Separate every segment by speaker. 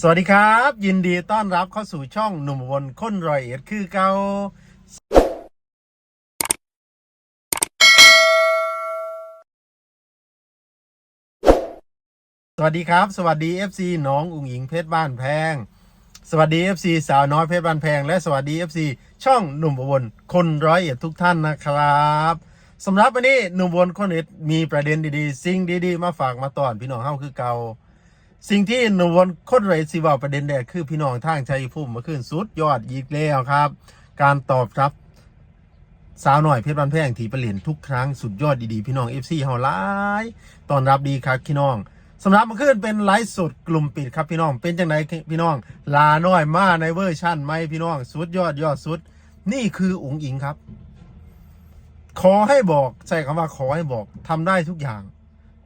Speaker 1: สวัสดีครับ ยินดีต้อนรับเข้าสู่ช่องหนุ่มวนค้นรอยเอ็ดคือเกาสวัสดีครับ สวัสดี FC น้องอุ๋งอิงเพชรบ้านแพง สวัสดี FC สาวน้อยเพชรบ้านแพง และสวัสดี FC ช่องหนุ่มวนคนร้อยเอ็ดทุกท่านนะครับสำหรับวันนี้หนุ่มวนคนเอ็ดมีประเด็นดีๆ สิ่งดีๆ มาฝากมาตอนพี่น้องเฮาคือเกา สิ่งที่หนุ่มวนคนไรสิว่าประเด็นแรกคือพี่น้องทางชัยภูมิเมื่อคืนสุดยอดอีกแล้วครับ การตอบรับสาวหน่อยเพชรบันแพงที่ประเลียนทุกครั้งสุดยอดดีๆ พี่น้องเอฟซีเฮาหลายตอนรับดีครับพี่น้องสำหรับเมื่อคืนเป็นไลฟ์สดกลุ่มปิดครับพี่น้องเป็นจังไดพี่น้อง ลาน้อยมาในเวอร์ชั่นไหมพี่น้อง สุดยอดยอดสุด นี่คืออุ๋งอิงครับ ขอให้บอกใช้คำว่าขอให้บอกทำได้ทุกอย่าง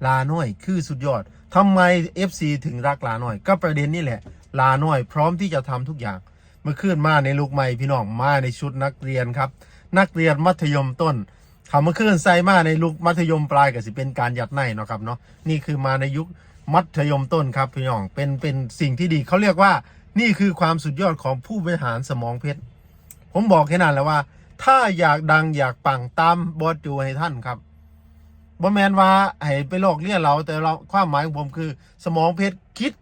Speaker 1: ลาน้อยคือสุดยอดทำไม FC ถึงรักลาหน้อย ก็ประเด็นนี่แหละ ลาหน้อย พร้อมที่จะทำทุกอย่าง เมื่อคืนมาในลูกใหม่พี่น้องมาในชุดนักเรียนครับ นักเรียนมัธยมต้นคำเมื่อคืนใส่มาในลูกมัธยมปลายก็สิเป็นการยัดในเนาะครับเนาะนี่คือมาในยุคมัธยมต้นครับพี่น้องเป็นเป็นสิ่งที่ดีเขาเรียกว่า นี่คือความสุดยอดของผู้บริหารสมองเพชรผมบอกแค่นั้นแล้วว่า ถ้าอยากดังอยากปังตามบอสจูให้ท่านครับ บ่แมนว่าให้ไปโลกเรียนเราแต่เราความหมายของผมคือ สมองเพชรคิด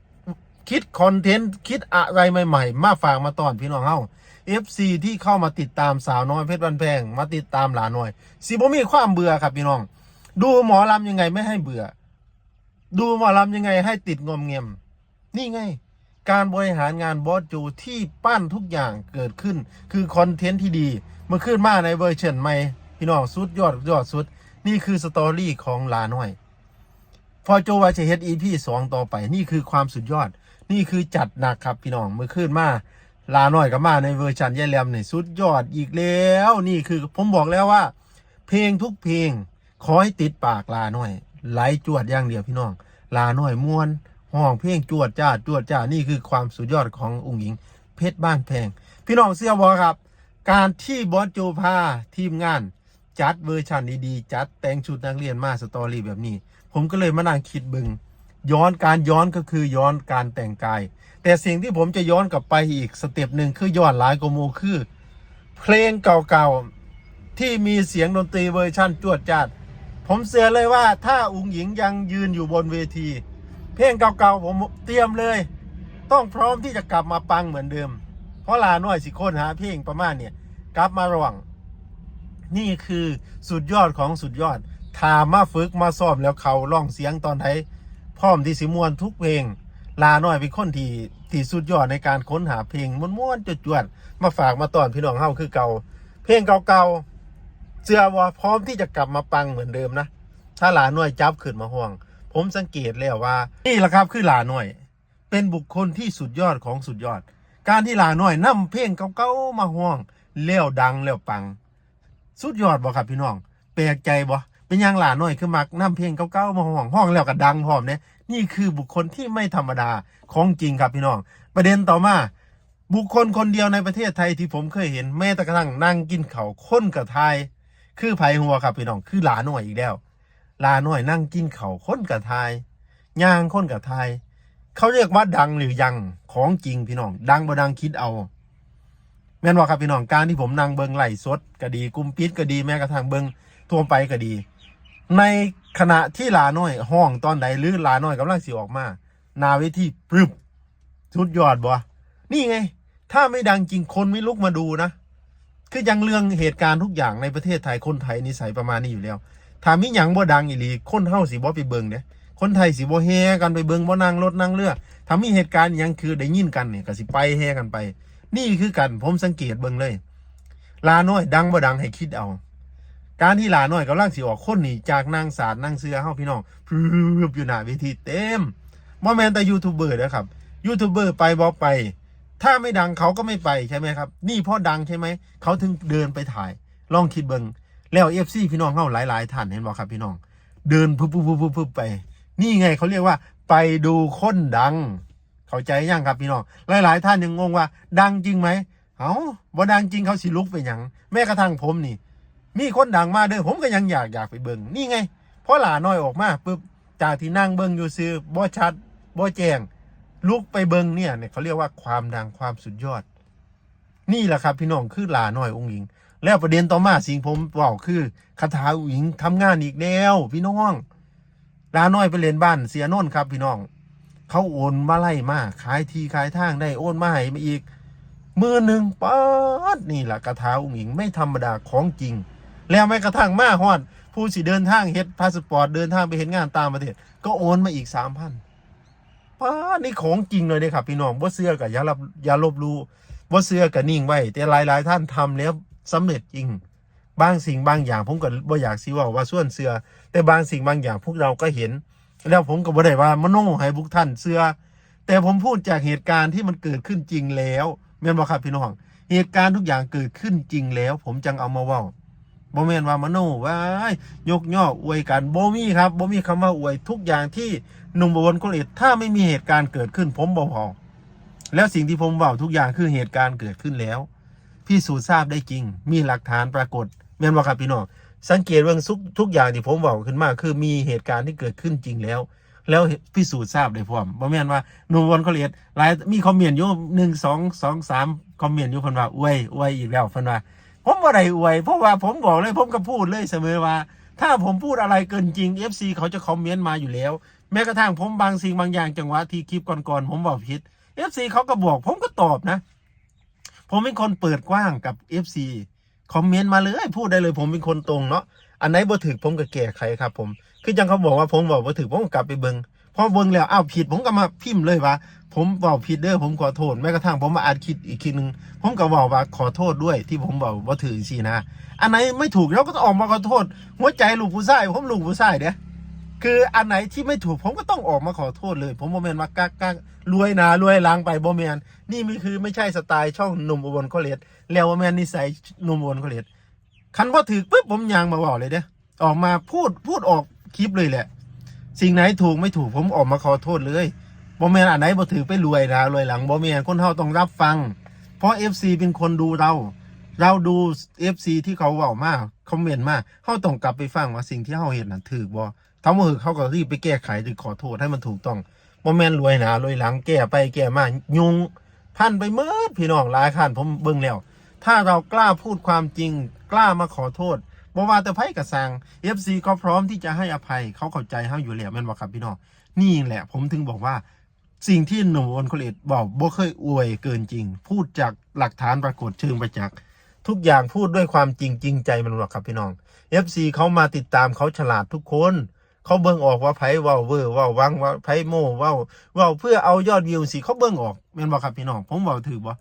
Speaker 1: คิดคอนเทนต์คิดอะไรใหม่ๆ มาฝากมาตอนพี่น้องเฮา FC ที่เข้ามาติดตามสาวน้อยเพชรบันแพงมาติดตามหลานน้อยสิบ่มีความเบื่อครับพี่น้อง ดูหมอลำยังไงไม่ให้เบื่อ ดูหมอลำยังไงให้ติดงอมเงียม นี่ไง การบริหารงานบอสจูที่ปั้นทุกอย่างเกิดขึ้น คือคอนเทนต์ที่ดีมื่อขึ้นมาในเวอร์ชันใหม่พี่น้องสุดยอดยอดสุด นี่คือสตอรี่ของลาน้อยพอโจวาจะเฮ็ดอีพีสองต่อไป นี่คือความสุดยอด นี่คือจัดหนักครับพี่น้องเมื่อขึ้นมาลาน้อยก็มาในเวอร์ชันยายแหลมนี่สุดยอดอีกแล้ว นี่คือผมบอกแล้วว่า เพลงทุกเพลง ขอให้ติดปากลาน้อยไหลจวดอย่างเดียวพี่น้อง ลาน้อยม่วนห้องเพลงจวดจ้าจวดจ้านี่คือความสุดยอดขององค์หญิง เพชรบ้านแพง พี่น้องเสื้อบอครับ การที่บอสโจพาทีมงาน จัดเวอร์ชันดีๆจัดแต่งชุดนักเรียนมาสตอรี่แบบนี้ ผมก็เลยมานั่งคิดบึง ย้อนการย้อนก็คือย้อนการแต่งกาย แต่สิ่งที่ผมจะย้อนกลับไปอีกสเต็ปหนึ่งคือย้อนหลายกโมคือ เพลงเก่าๆที่มีเสียงดนตรีเวอร์ชั่นจวดจัด ผมเสือเลยว่าถ้าอุงหญิงยังยืนอยู่บนเวที เพลงเก่าๆผมเตรียมเลย ต้องพร้อมที่จะกลับมาปังเหมือนเดิม เพราะลาน้อยสิคนหาเพลงประมาณเนี่ยกลับมาร้อง นี่คือสุดยอดของสุดยอดถามาฝึกมาซ้อมแล้วเขาร้องเสียงตอนไหนพร้อมที่สิมวนทุกเพลง ลาน้อยเป็นคนที่ที่สุดยอดในการค้นหาเพลงม้วนๆจวดๆมาฝากมาตอนพี่น้องเฮาคือเก่า เพลงเก่าๆเชื่อว่าพร้อมที่จะกลับมาปังเหมือนเดิมนะ ถ้าหลาน้อยจับขึ้นมาห่วง ผมสังเกตแล้วว่า นี่แหละครับคือหลาน้อย เป็นบุคคลที่สุดยอดของสุดยอด การที่หลาน้อยนำเพลงเก่าๆมาห่วงแล้วดังแล้วปัง สุดยอดบ่ครับพี่น้องแปลกใจบ่เป็นยังหลาน้อยคือมักน้ำเพลงเก่าๆมาห้องห้องแล้วก็ดังพอมเนี่ยนี่คือบุคคลที่ไม่ธรรมดาของจริงครับพี่น้อง ประเด็นต่อมาบุคคลคนเดียวในประเทศไทยที่ผมเคยเห็นแม้แต่กระทั่งนั่งกินเขาวคนกับไทย คือไผหัวครับพี่น้องคือหลาหน้อยอีกแล้วลาหน้อยนั่งกินเขาวคนกับไทยย่างคนกับไทย เขาเรียกว่าดังหรือยังของจริงพี่น้อง ดังบ่ดังคิดเอา แม่นว่าครับพี่น้องการที่ผมนั่งเบิงไหลสดก็ดีกุมปิดก็ดีแม้กระทั่งเบิงทั่วไปก็ดี ในขณะที่ลาน้อย ห้องตอนใดหรือลาน้อยกำลังสิออกมานาเวทีปรึบสุดยอดบ่นี่ไง ถ้าไม่ดังจริงคนไม่ลุกมาดูนะ คือยังเรื่องเหตุการณ์ทุกอย่างในประเทศไทยคนไทยนิสัยประมาณนี้อยู่แล้วถ้ามีหยังบ่ดังอีหลีคนเฮาสิบ่ไปเบิงเด้คนไทยสิบ่แห่กันไปเบิงบ่นั่งรถนั่งเรือถ้ามีเหตุการณ์ยังคือได้ยินกันเนี่ยก็สิไปแห่กันไป นี่คือกันผมสังเกตเบิ่งเลย ลาน้อยดังบ่ดังให้คิดเอา การที่ลาน้อยกำลังสิออกคนนี่จากนางสาดนางเสือเฮาพี่น้องพึบอยู่หน้าเวทีเต็มบ่แม่นแต่ยูทูบเบอร์นะครับยูทูบเบอร์ไปบ่ไป ถ้าไม่ดังเขาก็ไม่ไปใช่ไหมครับ นี่เพราะดังใช่ไหม เขาถึงเดินไปถ่าย ลองคิดเบิงแล้วเอฟซีพี่น้องเฮาหลาย ๆท่านเห็นบ่ครับพี่น้อง เดินปุ๊บปุ๊บปุ๊บปุ๊บไป นี่ไงเขาเรียกว่า ไปดูคนดัง เข้าใจยังครับพี่น้องหลาย ๆ ท่านยังงงว่า ดังจริงไหมเอาบ่ดังจริงเขาสิลุกไปหยังแม้กระทั่งผมนี่ มีคนดังมาเด้อผมก็ยังอยากอยากไปเบิงนี่ไงเพราะหลาน้อยออกมาปุ๊บจากที่นั่งเบิงอยู่ซื้อบ่ชัดบ่แจ้งลุกไปเบิงเนี่ยเนี่ยเขาเรียกว่าความดังความสุดยอด นี่แหละครับพี่น้องคือหลาน้อยองค์หญิง แล้วประเด็นต่อมาสิ่งผมบอกคือคาถาองค์หญิงทำงานอีกแนวพี่น้องลาน้อยไปเรียนบ้านเสียโน่นครับพี่น้อง เขาโอนมาไล่มาขายทีขายทางได้โอนมาให้มาอีกมือหนึ่งป๊อดนี่แหละคาถาองค์หญิงไม่ธรรมดาของจริง แล้วแม้กระทั่งมาฮอดผู้สิเดินทางเฮ็ดพาสปอร์ตเดินทางไปเห็นงานตามประเทศ ก็โอนมาอีกสามพันป้าดนี่ของจริงเลยเนี่ยครับพี่น้องบ่เสื้อกับยารับยาลบหลู่บ่เสื้อกับนิ่งไว้ แต่หลายๆ ท่านทำแล้วสำเร็จจริง บางสิ่งบางอย่างผมก็บ่อยากสิว่าว่าส่วนเสื้อแต่บางสิ่งบางอย่างพวกเราก็เห็น แล้วผมก็บ่ได้ว่ามโนให้พวกท่านเสื้อ แต่ผมพูดจากเหตุการณ์ที่มันเกิดขึ้นจริงแล้วแม่นบ่ครับพี่น้องเหตุการณ์ทุกอย่างเกิดขึ้นจริงแล้ว ผมจังเอามาว้าบ่แม่นว่ามโนว้ายยกย่ออวยกันบ่มีครับบ่มีคำว่าอวยทุกอย่างที่หนุ่มบวรคนเอ็ดถ้าไม่มีเหตุการณ์เกิดขึ้น ผมบ่พอแล้วสิ่งที่ผมว้าทุกอย่างคือเหตุการณ์เกิดขึ้นแล้วพี่สูจน์ทราบได้จริง มีหลักฐานปรากฏแม่นบ่ครับพี่น้อง สังเกตเรื่องทุกทุกอย่างที่ผมเว้าขึ้นมา คือมีเหตุการณ์ที่เกิดขึ้นจริงแล้ว แล้วพิสูจน์ทราบได้พร้อมบ่แม่นว่าหนุ่มวรคนเอ็ดหลายมีคอมเมนต์อยู่หนึ่งสองสองสามคอมเมนต์อยู่เพิ่นว่าอวยอวยอีกแล้วเพิ่นว่า ผมว่าไรอวย เพราะว่าผมบอกเลยผมก็พูดเลยเสมอว่า ถ้าผมพูดอะไรเกินจริง FC เขาจะคอมเมนต์มาอยู่แล้ว แม้กระทั่งผมบางสิ่งบางอย่างจังหวะที่คลิปก่อนๆผมบอกผิด FC เขาก็บอก ผมก็ตอบนะ ผมเป็นคนเปิดกว้างกับ FC คอมเมนต์มาเลยพูดได้เลยผมเป็นคนตรงเนาะอันไหนบ่ถึกผมก็แก้ไขครับ ผม คือจังเขาบอกว่าผมบอกบ่ถึกผมก็กลับไปเบิงพอเบิงแล้วอ้าวผิดผมก็มาพิมพ์เลยว่า ผมบอกผิดเด้อผมขอโทษแม้กระทั่งผมมาอ่านคิดอีกทีนึงผมก็บอกว่าขอโทษด้วยที่ผมบอกว่ถึกสินะ อันไหนไม่ถูกเราก็ต้องออกมาขอโทษหัวใจลูกผู้ชายผมลูกผู้ชายเด้ คืออันไหนที่ไม่ถูกผมก็ต้องออกมาขอโทษเลย ผมโมเมนว่ากากกากรวยนารวยล้างไปโมเมนนี่มันคือไม่ใช่สไตล์ช่องหนุ่มอุบลโคเลตแล้วโมเมนนิสัยหนุ่มอุบลโคเลตคันพอถือปุ๊บผมยางมาบอกเลยเด้ออกมาพูดพูดออกคลิปเลยแหละ สิ่งไหนถูกไม่ถูกผมออกมาขอโทษเลยโมเมนอันไหนบ่ถือไปรวยนะรวยหลังโมเมนคนเฮาต้องรับฟัง เพราะ FC เป็นคนดูเราเราดู FC ที่เขาเว้ามากคอมเมนต์มาเขาต้องกลับไปฟังว่าสิ่งที่เขาเห็นน่ะถูกบ่ ถ้าบ่ถูกเขาก็รีบไปแก้ไขหรือขอโทษให้มันถูกต้องบ่แมนรวยหนารวยหลังแก้ไปแก้มายุงพันไปเมิดพี่น้องหลายคันผมเบิ่งแล้ว ถ้าเรากล้าพูดความจริง กล้ามาขอโทษบ่ว่าแต่ไผกระสัง FC ก็พร้อมที่จะให้อภัยเขาเข้าใจเฮาอยู่แล้วแม่นบ่ครับพี่น้องนี่แหละ ผมถึงบอกว่าสิ่งที่หนุ่มวันโคเลตบอกบ่เคยอวยเกินจริง พูดจากหลักฐานปรากฏเชิงประจักษ์ทุกอย่างพูดด้วยความจริงจริงใจมันหรอกครับพี่น้อง FC เขามาติดตามเขาฉลาดทุกคน เขาเบิ่งออกว่าไผเว้าเวอร์เว้าวังว่าไผโม่เว้าเว้าเพื่อเอายอดวิวสิเขาเบิ่งออกแม่นบ่ครับพี่น้องผมเว้าถือบ่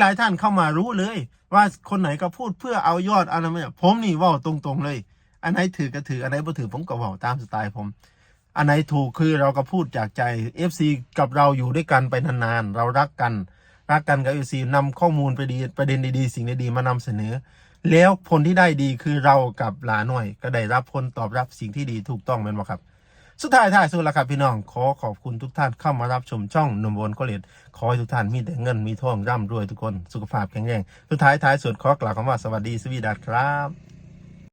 Speaker 1: หลายๆท่านเข้ามารู้เลย ว่าคนไหนก็พูดเพื่อเอายอดอันนั้นเนี่ยผมนี่เว้าตรงๆเลย อันไหนถือก็ถืออันไหนบ่ถือผมก็เว้าตามสไตล์ผม อันไหนถูกคือเราก็พูดจากใจ FC กับเราอยู่ด้วยกันไปนานๆเรารักกันรักกันกับ FC นำข้อมูลไปดีประเด็นดีๆสิ่งดีๆมานำเสนอ แล้วผลที่ได้ดีคือเรากับหลาหน่อย ก็ได้รับผลตอบรับสิ่งที่ดีถูกต้องแม่นบ่ครับ สุดท้ายท้ายสุดละครับพี่น้อง ขอขอบคุณทุกท่านเข้ามารับชมช่องหนุ่มบนก็เลตขอให้ทุกท่านมีแต่เงินมีทองร่ำรวยทุกคนสุขภาพแข็งแรงสุดท้ายท้ายสุดขอกล่าวคำว่าสวัสดีสวีดัสครับ